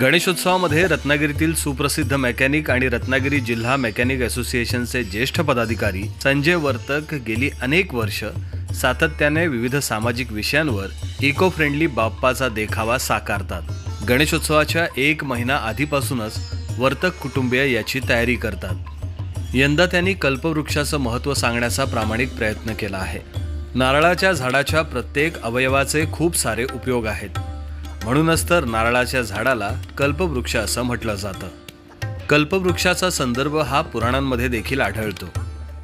गणेशोत्सवामध्ये रत्नागिरीतील सुप्रसिद्ध मेकॅनिक आणि रत्नागिरी जिल्हा मेकॅनिक असोसिएशनचे ज्येष्ठ पदाधिकारी संजय वर्तक गेली अनेक वर्ष सातत्याने विविध सामाजिक विषयांवर इको फ्रेंडली बाप्पाचा देखावा साकारतात. गणेशोत्सवाच्या एक महिना आधीपासूनच वर्तक कुटुंबीय याची तयारी करतात. यंदा त्यांनी कल्पवृक्षाचं महत्त्व सांगण्याचा प्रामाणिक प्रयत्न केला आहे. नारळाच्या झाडाच्या प्रत्येक अवयवाचे खूप सारे उपयोग आहेत. म्हणूनच तर नारळाच्या झाडाला कल्पवृक्ष असं म्हटलं जातं. कल्पवृक्षाचा संदर्भ हा पुराणांमध्ये देखील आढळतो.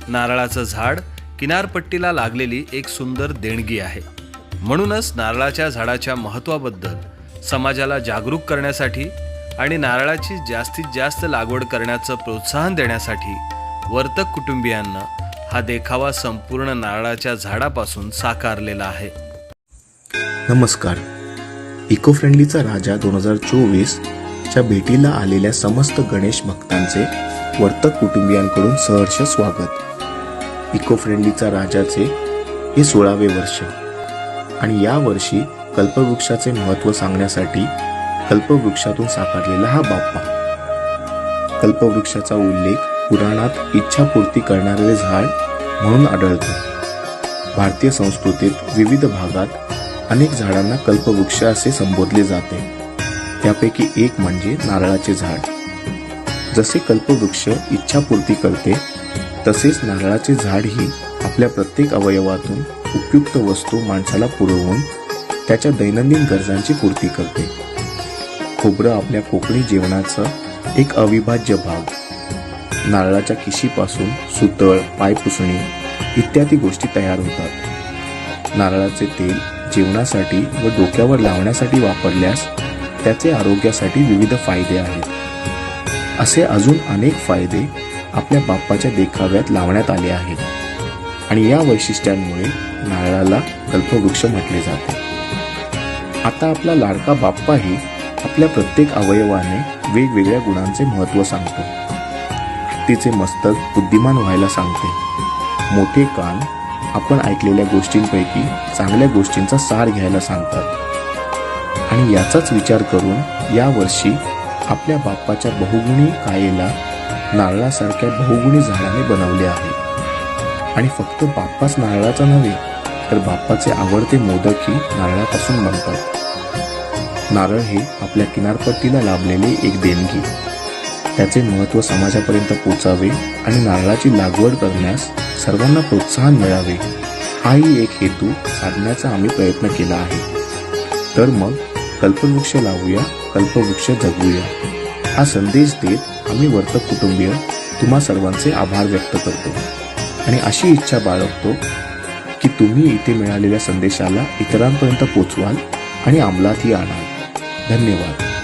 नारळाचं झाड किनारपट्टीला लागलेली एक सुंदर देणगी आहे. म्हणूनच नारळाच्या झाडाच्या महत्त्वाबद्दल समाजाला जागरूक करण्यासाठी आणि नारळाची जास्तीत जास्त लागवड करण्याचं प्रोत्साहन देण्यासाठी वर्तक कुटुंबियांना हा देखावा संपूर्ण नारळाच्या झाडापासून साकारलेला आहे. नमस्कार. इको फ्रेंडलीचा राजा दोन हजार चोवीस च्या भेटीला आलेल्या समस्त गणेश भक्तांचे वर्तक कुटुंबियांकडून सहर्ष स्वागत. इको फ्रेंडलीचा राजाचे हे सोळावे वर्ष आणि या वर्षी कल्पवृक्षाचे महत्त्व सांगण्यासाठी कल्पवृक्षातून साकारलेला हा बाप्पा. कल्पवृक्षाचा उल्लेख पुराणात इच्छापूर्ती करणारे झाड म्हणून आढळतो. भारतीय संस्कृतीत विविध भागात अनेक झाडांना कल्पवृक्ष असे संबोधले जाते. त्यापैकी एक म्हणजे नारळाचे झाड. जसे कल्पवृक्ष इच्छापूर्ती करते तसेच नारळाचे झाडही आपल्या प्रत्येक अवयवातून उपयुक्त वस्तू माणसाला पुरवून त्याच्या दैनंदिन गरजांची पूर्ती करते. खोबरं आपल्या कोकणी जेवणाचा एक अविभाज्य भाग. नारळाच्या किशीपासून सुतळ पायपुसणी इत्यादी गोष्टी तयार होतात. नारळाचे तेल जेवणासाठी व डोक्यावर लावण्यासाठी वापरल्यास त्याचे आरोग्यासाठी विविध फायदे आहेत. असे अजून अनेक फायदे आपल्या बाप्पाच्या देखाव्यात लावण्यात आले आहेत आणि या वैशिष्ट्यांमुळे नारळाला कल्पवृक्ष म्हटले जाते. आता आपला लाडका बाप्पाही आपल्या प्रत्येक अवयवाने वेगवेगळ्या गुणांचे महत्त्व सांगतो. हत्तीचे मस्तक बुद्धिमान व्हायला सांगते. मोठे कान आपण ऐकलेल्या गोष्टींपैकी चांगल्या गोष्टींचा सार घ्यायला सांगतात. आणि याचाच विचार करून यावर्षी आपल्या बाप्पाच्या बहुगुणी कायेला नारळासारख्या बहुगुणी झाडाने बनवले आहे. आणि फक्त बाप्पाच नारळाचा नव्हे तर बाप्पाचे आवडते मोदकही नारळापासून बनतात. नारळ हे आपल्या किनारपट्टीला लाभलेले एक देणगी. त्याचे महत्त्व समाजापर्यंत पोचावे आणि नारळाची लागवड करण्यास सर्वांना प्रोत्साहन मिळावे हाही एक हेतू साधण्याचा आम्ही प्रयत्न केला आहे. तर मग कल्पवृक्ष लावूया कल्पवृक्ष जगवूया. हा संदेश देत आम्ही वर्तक कुटुंबीय तुम्हा सर्वांचे आभार व्यक्त करतो. आणि अशी इच्छा बाळगतो की तुम्ही इथे मिळालेल्या संदेशाला इतरांपर्यंत पोचवाल आणि अंमलातही आणाल. धन्यवाद.